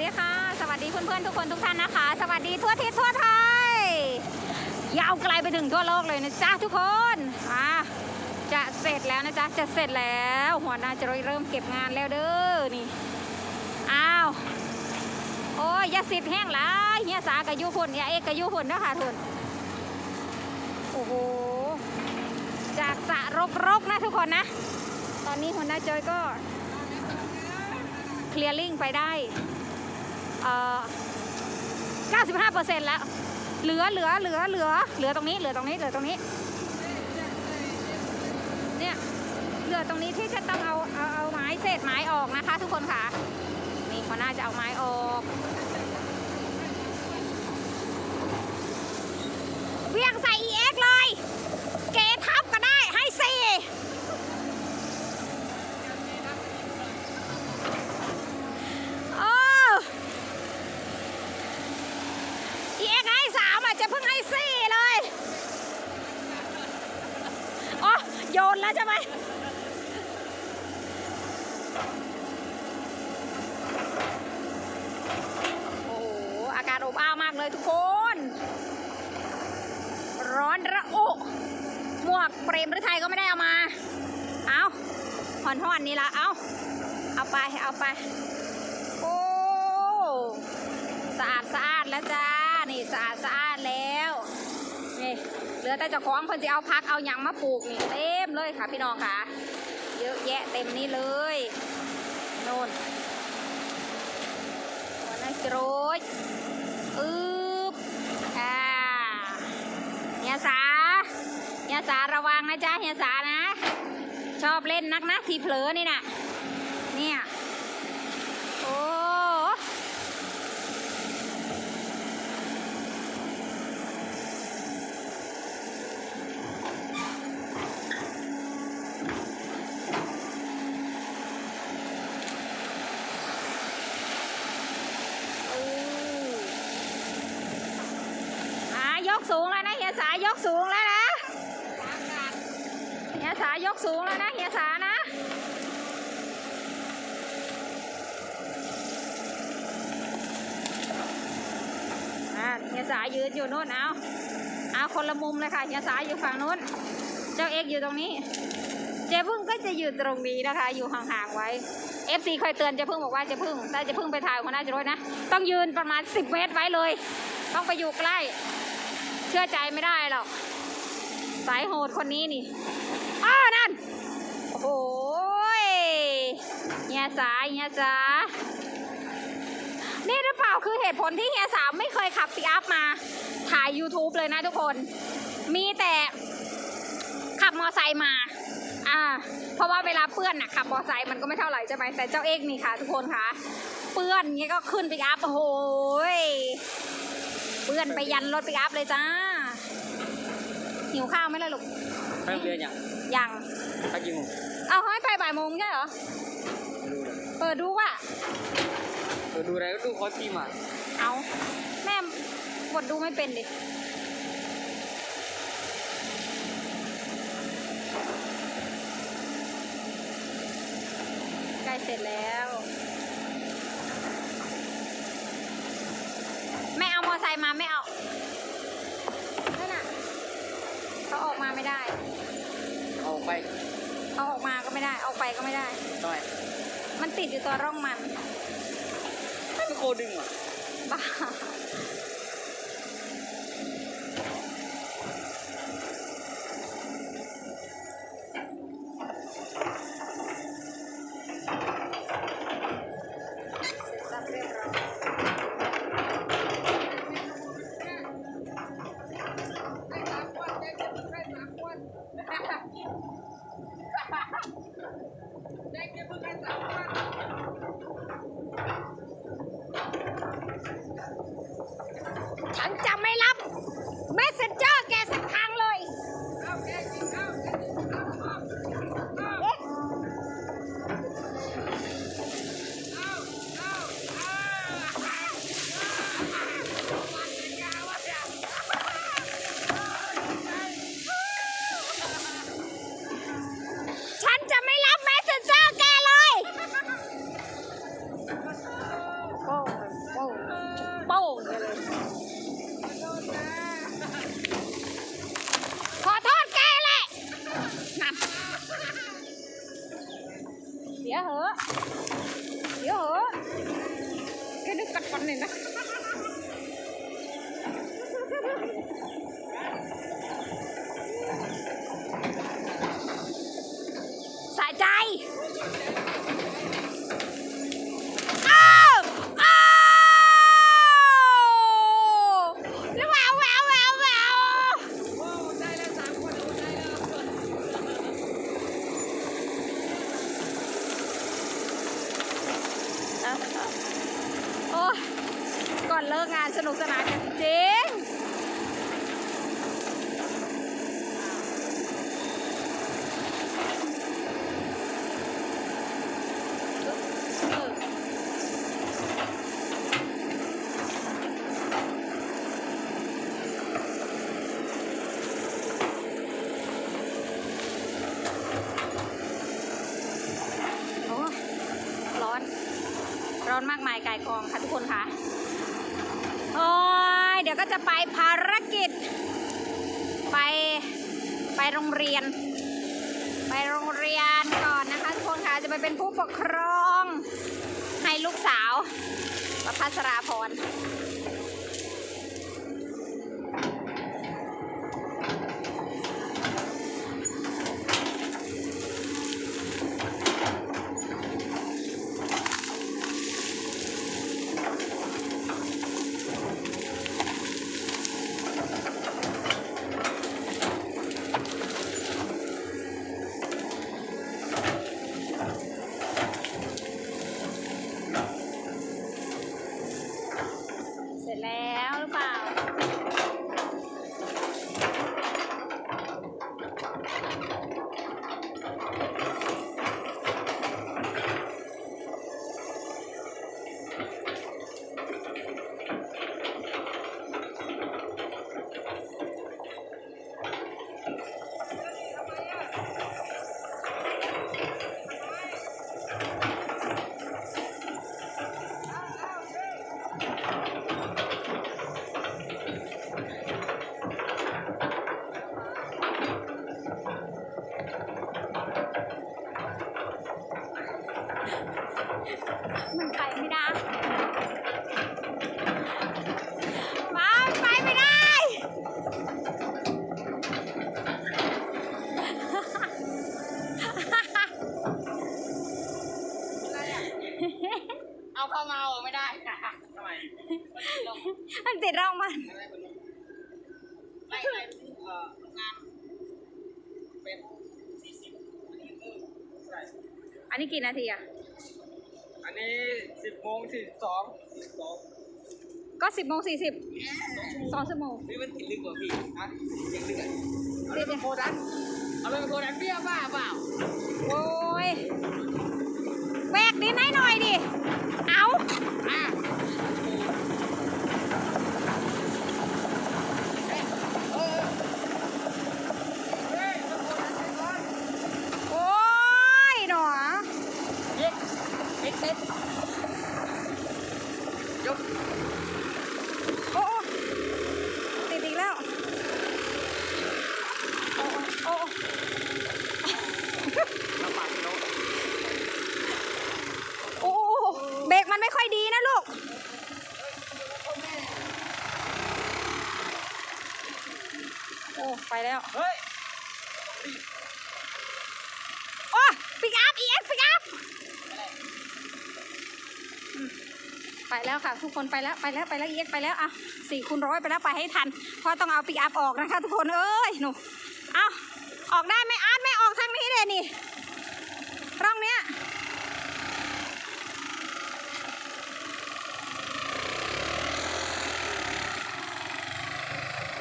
ดีค่ะ สวัสดีเพื่อนๆทุกคนทุกท่านนะคะ สวัสดีทั่วทิศทั่วไทย ยาวไกลไปถึงทั่วโลกเลยนะจ๊ะทุกคนอะจะเสร็จแล้วนะจ๊ะจะเสร็จแล้ว หัวหน้าจะเริ่มเก็บงานแล้วเด้อนี่อ้าวโอ้ยยาสิทธิ์แห้งหลายเฮียสากะยุพุ่นเฮียเอกกะยุพุ่นนะคะทุนโอ้โหจากสระรกๆนะทุกคนนะ ตอนนี้หัวหน้าจอยก็เคลียร์ลิงไปได้ 95%แล้ว เหลือเหลือเหลือเหลือเหลือตรงนี้เหลือตรงนี้เหลือตรงนี้ เนี่ยเหลือตรงนี้ที่จะต้องเอาเอาเอาไม้เศษไม้ออกนะคะ ทุกคนค่ะ นี่หัวหน้าจะเอาไม้ออกเวียงใส่ เลย เกทับก็ได้ให้สี่โอ้ EX ให้สามอะจะเพิ่งให้สี่เลยอ๋อ โยนแล้วใช่ไหมโอ้โหอากาศอบอ้าวมากเลยทุกคน ร้อนระอุหมวกเปรมหรือไทยก็ไม่ได้เอามา เอาหอนหอนนี่ละเอาเอาไป เอาไป โอ้ สะอาดสะอาดแล้วจ้า นี่สะอาดสะอาดแล้ว นี่เห ลือแต่เจ้าของเพิ่นจะเอาพักเอาหยังมาปลูกนี่เต็มเลยค่ะพี่น้องค่ะ เยอะแยะเต็มนี้เลยโน่นหัวหน้าโจรยอึ๊บอ่าเฮียสาเฮียสาระวังนะจ๊ะเฮียสานะ ชอบเล่นนักนะทีเผลอนี่น่ะเนี่ย โอ้ อืออ่ายก สูงแล้วนะเฮียสายกสูงแล้วนะเฮียสายกสูงแล้วนะเฮียสานะเฮียสายืนอยู่โน่นเอาเอาคนละมุมเลยค่ะเฮียสาอยู่ฝั่งนู้น เจ้าเอกอยู่ตรงนี้ เจ๊พึ่งก็จะอยู่ตรงนี้นะคะ อยู่ห่างๆไว้ FC คอยเตือนเจ๊พึ่งบอกว่าเจ๊พึ่งถ้าเจ๊พึ่งไปถ่ายคนน่าจะรถนะ ต้องยืนประมาณ 10 เมตรไว้เลย ต้องไปอยู่ใกล้ เชื่อใจไม่ได้หรอก สายโหดคนนี้นี่ อ้านั่น โอ้โหยเฮียสาเฮียสานี่หรือเปล่าคือเหตุผลที่เฮียสามไม่เคยขับปิอัพมาถ่าย YouTube เลยนะทุกคน มีแต่ขับมอไซค์มา อ่า เพราะว่าเวลาเปื้อนน่ะขับมอไซค์มันก็ไม่เท่าไหร่ใช่ไหมแต่เจ้าเอกนี่ค่ะ ทุกคนค่ะ เปื้อนเงี้ยก็ขึ้นปิอัพโอ้โหย เปื้อนไปยันรถปิกอัพเลยจ้า หิวข้าวไหมล่ะลูกไปโรงเรียนอย่างยังไปกี่โมงเอาให้ไปบ่ายโมงใช่เหรอไม่รู้เลยเปิดดูว่าเออดูอะไรก็ดูคอสตีมอะเอาแม่กดดูไม่เป็นดิใกล้เสร็จแล้ว ไม่เอามอไซค์มาไม่เอานั่นน่ะเขาออกมาไม่ได้ เอาไปเอาออกมาก็ไม่ได้ เอาไปก็ไม่ได้หน่อยมันติดอยู่ตัวร่องมัน ไม่เป็นโคดึงอะบ้า Ha ha ha! โอ้ก่อนเลิกงานสนุกสนานกันจริง เออ โอ้ยร้อน ร้ อนมากมายกายกองค่ะทุกคนค่ะ โอ้ยเดี๋ยวก็จะไปภารกิจ ไปไปโรงเรียน ไปโรงเรียนก่อนนะคะทุกคนค่ะจะไปเป็นผู้ปกครอง ให้ลูกสาวประพัสราพร ไม่ไม่เอ่องานเป็นสี่สิบอันนี้คือเท่าไหร่อันนี้กี่นาทีอะ อันนี้สิบโมงสี่สิบสองสิบสองก็สิบโมงสี่สิบสองชั่วโมง นี่มันติดลึกกว่าพี่นะยังลึกอะติดเลยโคดันเอาไปโคดันเบี้ยบ้าเปล่าโอ้ยแวกนิดหน่อยดิ เอา อะเออเฮ้ยโคดันไปก่อน โอ้ยหนอ เย็ดเย็ดเย็ดยก โอ้โอ้ติดอีกแล้ว โอ้โอ้ ลำบากเนาะ โอ้โอ้เบรกมันไม่ค่อยดีนะลูก โอ้ ไป แล้วเฮ้ยโอ้ปิกอัพ EX ปิกอัพอืมไปแล้วค่ะ ทุกคนไปแล้วไปแล้วไปแล้ว EX ไปแล้วอะสี่คูณร้อยไปแล้วไปให้ทัน เพราะต้องเอาปิกอัพออกนะคะ ทุกคนเอ้ยหนูเอาออกได้ไหมอาร์ตไม่ออกทางนี้เลยนี่ร่องเนี้ย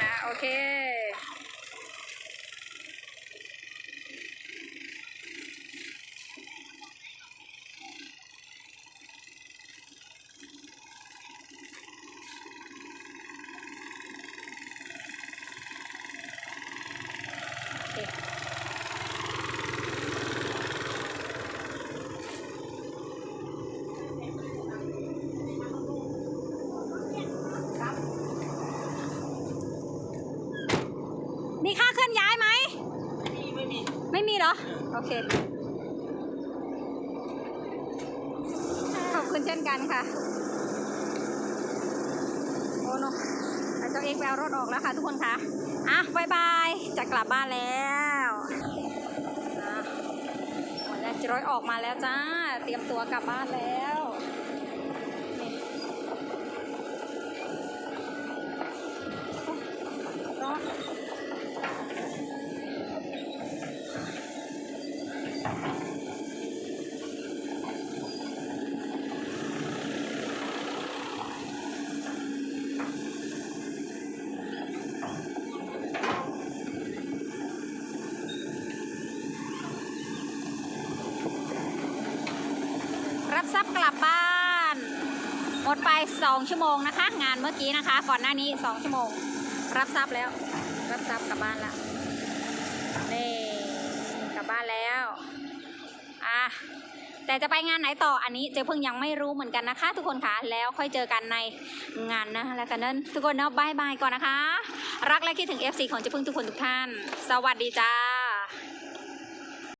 อะโอเค โอเคมีค่าเคลื่อนย้ายไหม ไม่มีไม่ มีไม่มีเนาะโอเค ขอบคุณเช่นกันค่ะเนาะแล้วเจ้าเอกแววรถออกแล้วค่ะทุกคนค่ะ อะบายบาย จะกลับบ้านแล้วอะหมดแล้วจะร้อยออกมาแล้วจ้า เตรียมตัวกลับบ้านแล้วนี่โอ้ร้อน รับทรัพย์กลับบ้าน หม ดไป 2 ชั่วโมงนะคะ งานเมื่อกี้นะคะ ก่อนหน้านี้ 2 ชั่วโมง รับทรัพย์แล้ว รับทรัพย์กลับบ้านละนี่กลับบ้านแล้ว อะแต่จะไปงานไหนต่ออันนี้เจ๊เพิ่งยังไม่รู้เหมือนกันนะคะ ทุกคนคะแล้วค่อยเจอกันในงานนะแล้วกันนั้นทุกคนเนาะบายบายก่อนนะคะ รักและคิดถึง FC ของเจ๊พึ่งทุกคนทุกท่าน สวัสดีจ้า